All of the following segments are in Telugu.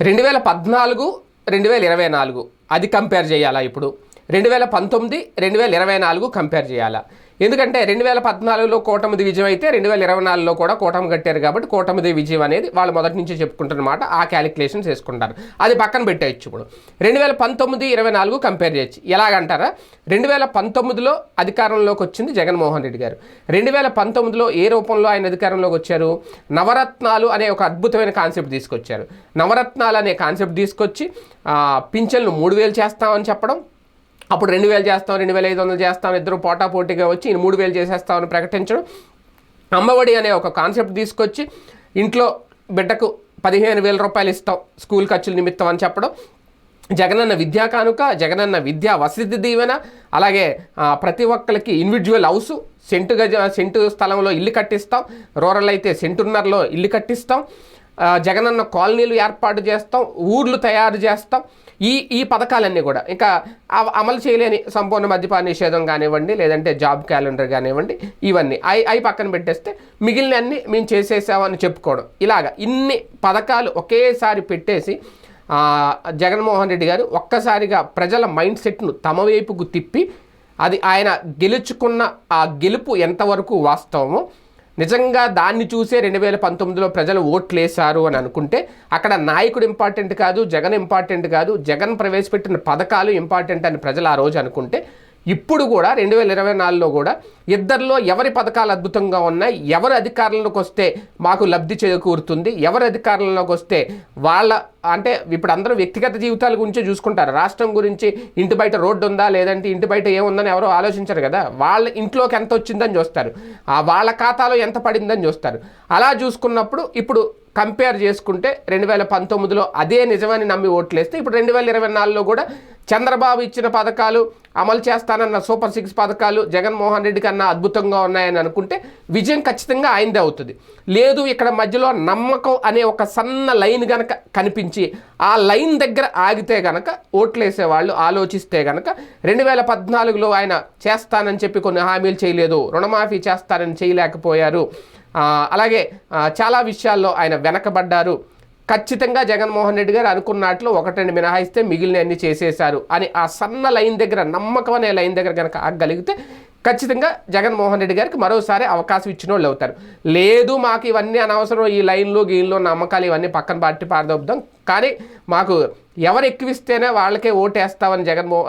రెండు వేల పద్నాలుగు రెండు వేల ఇరవై నాలుగు. అది కంపేర్ చేయాలా ఇప్పుడు? రెండు వేల పంతొమ్మిది రెండు వేల ఇరవై నాలుగు కంపేర్ చేయాలా. ఎందుకంటే రెండు వేల పద్నాలుగులో కూటమిది విజయం అయితే రెండు వేల ఇరవై నాలుగులో కూడా కూటమి కట్టారు కాబట్టి కూటమిది విజయం అనేది వాళ్ళు మొదటి నుంచి చెప్పుకుంటున్నమాట ఆ క్యాలిక్యులేషన్స్ వేసుకుంటారు. అది పక్కన పెట్టేయచ్చు ఇప్పుడు. రెండు వేల పంతొమ్మిది ఇరవై నాలుగు కంపేర్ చేయొచ్చు. ఎలాగంటారా? రెండు వేల పంతొమ్మిదిలో అధికారంలోకి వచ్చింది జగన్మోహన్ రెడ్డి గారు. రెండు వేల పంతొమ్మిదిలో ఏ రూపంలో ఆయన అధికారంలోకి వచ్చారు? నవరత్నాలు అనే ఒక అద్భుతమైన కాన్సెప్ట్ తీసుకొచ్చారు. నవరత్నాలు అనే కాన్సెప్ట్ తీసుకొచ్చి పింఛన్లు మూడు వేలు చేస్తామని చెప్పడం అప్పుడు రెండు వేలు చేస్తాం రెండు వేల ఐదు వందలు చేస్తాం ఇద్దరు పోటా పోటీగా వచ్చి ఈయన మూడు వేలు చేసేస్తామని ప్రకటించడం. అమ్మఒడి అనే ఒక కాన్సెప్ట్ తీసుకొచ్చి ఇంట్లో బిడ్డకు పదిహేను వేల రూపాయలు ఇస్తాం స్కూల్ ఖర్చుల నిమిత్తం అని చెప్పడం. జగనన్న విద్యా కానుక జగనన్న విద్యా వసతి దీవెన అలాగే ప్రతి ఒక్కరికి ఇండివిజువల్ హౌస్ సెంటు గజ సెంటు స్థలంలో ఇల్లు కట్టిస్తాం. రూరల్ అయితే సెంటున్నరలో ఇల్లు కట్టిస్తాం. జగనన్న కాలనీలు ఏర్పాటు చేస్తాం ఊర్లు తయారు చేస్తాం ఈ ఈ పథకాలన్నీ కూడా. ఇంకా అమలు చేయలేని సంపూర్ణ మద్యపాన నిషేధం కానివ్వండి లేదంటే జాబ్ క్యాలెండర్ కానివ్వండి ఇవన్నీ. అవి అవి పక్కన పెట్టేస్తే మిగిలినన్ని మేము చేసేసామని చెప్పుకోవడం. ఇలాగా ఇన్ని పథకాలు ఒకేసారి పెట్టేసి జగన్మోహన్ రెడ్డి గారు ఒక్కసారిగా ప్రజల మైండ్ సెట్ను తమ వైపుకు తిప్పి అది ఆయన గెలుచుకున్న ఆ గెలుపు ఎంతవరకు వాస్తవమో నిజంగా దాన్ని చూసే రెండు వేల పంతొమ్మిదిలో ప్రజలు ఓట్లేశారు అని అనుకుంటే అక్కడ నాయకుడు ఇంపార్టెంట్ కాదు జగన్ ఇంపార్టెంట్ కాదు జగన్ ప్రవేశపెట్టిన పథకాలు ఇంపార్టెంట్ అని ప్రజలు ఆ రోజు అనుకుంటే ఇప్పుడు కూడా రెండు వేల ఇరవై నాలుగులో కూడా ఇద్దరిలో ఎవరి పథకాలు అద్భుతంగా ఉన్నాయి ఎవరు అధికారంలోకి వస్తే మాకు లబ్ధి చేకూరుతుంది ఎవరు అధికారంలోకి వస్తే వాళ్ళ అంటే ఇప్పుడు అందరూ వ్యక్తిగత జీవితాల గురించి చూసుకుంటారు. రాష్ట్రం గురించి ఇంటి బయట రోడ్డు ఉందా లేదంటే ఇంటి బయట ఏముందని ఎవరో ఆలోచించరు కదా. వాళ్ళ ఇంట్లోకి ఎంత వచ్చిందని చూస్తారు. ఆ వాళ్ళ ఖాతాలో ఎంత పడిందని చూస్తారు. అలా చూసుకున్నప్పుడు ఇప్పుడు కంపేర్ చేసుకుంటే రెండు వేల పంతొమ్మిదిలో అదే నిజమని నమ్మి ఓట్లేస్తే ఇప్పుడు రెండు వేల ఇరవై నాలుగులో కూడా చంద్రబాబు ఇచ్చిన పథకాలు అమలు చేస్తానన్న సూపర్ సిక్స్ పథకాలు జగన్మోహన్ రెడ్డి కన్నా అద్భుతంగా ఉన్నాయని అనుకుంటే విజయం ఖచ్చితంగా ఆయనదే అవుతుంది. లేదు ఇక్కడ మధ్యలో నమ్మకం అనే ఒక సన్న లైన్ గనక కనిపించి ఆ లైన్ దగ్గర ఆగితే గనక ఓట్లేసే వాళ్ళు ఆలోచిస్తే గనక రెండు వేల పద్నాలుగులో ఆయన చేస్తానని చెప్పి కొన్ని హామీలు చేయలేదు రుణమాఫీ చేస్తానని చేయలేకపోయారు. అలాగే చాలా విషయాల్లో ఆయన వెనకబడ్డారు. ఖచ్చితంగా జగన్మోహన్ రెడ్డి గారు అనుకున్నట్లు ఒకటి రెండు మినహాయిస్తే మిగిలిన అన్ని చేసేశారు అని ఆ సన్న లైన్ దగ్గర నమ్మకం అనే లైన్ దగ్గర కనుక ఆగలిగితే ఖచ్చితంగా జగన్మోహన్ రెడ్డి గారికి మరోసారి అవకాశం ఇచ్చిన వాళ్ళు అవుతారు. లేదు మాకు ఇవన్నీ అనవసరం ఈ లైన్లు గీన్లు నమ్మకాలు ఇవన్నీ పక్కన బట్టి పారదొద్దాం కానీ మాకు ఎవరు ఎక్కువిస్తేనే వాళ్ళకే ఓటేస్తామని జగన్మో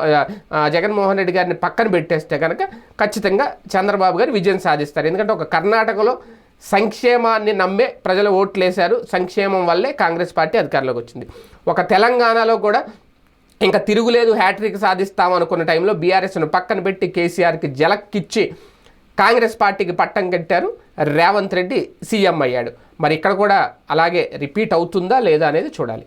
జగన్మోహన్ రెడ్డి గారిని పక్కన పెట్టేస్తే కనుక ఖచ్చితంగా చంద్రబాబు గారు విజయం సాధిస్తారు. ఎందుకంటే ఒక కర్ణాటకలో సంక్షేమాన్ని నమ్మే ప్రజలు ఓట్లేశారు. సంక్షేమం వల్లే కాంగ్రెస్ పార్టీ అధికారంలోకి వచ్చింది. ఒక తెలంగాణలో కూడా ఇంకా తిరుగులేదు హ్యాట్రిక్ సాధిస్తాం అనుకున్న టైంలో బీఆర్ఎస్ను పక్కన పెట్టి కేసీఆర్కి జలక్కిచ్చి కాంగ్రెస్ పార్టీకి పట్టం కట్టారు. రేవంత్ రెడ్డి సీఎం అయ్యాడు. మరి ఇక్కడ కూడా అలాగే రిపీట్ అవుతుందా లేదా అనేది చూడాలి.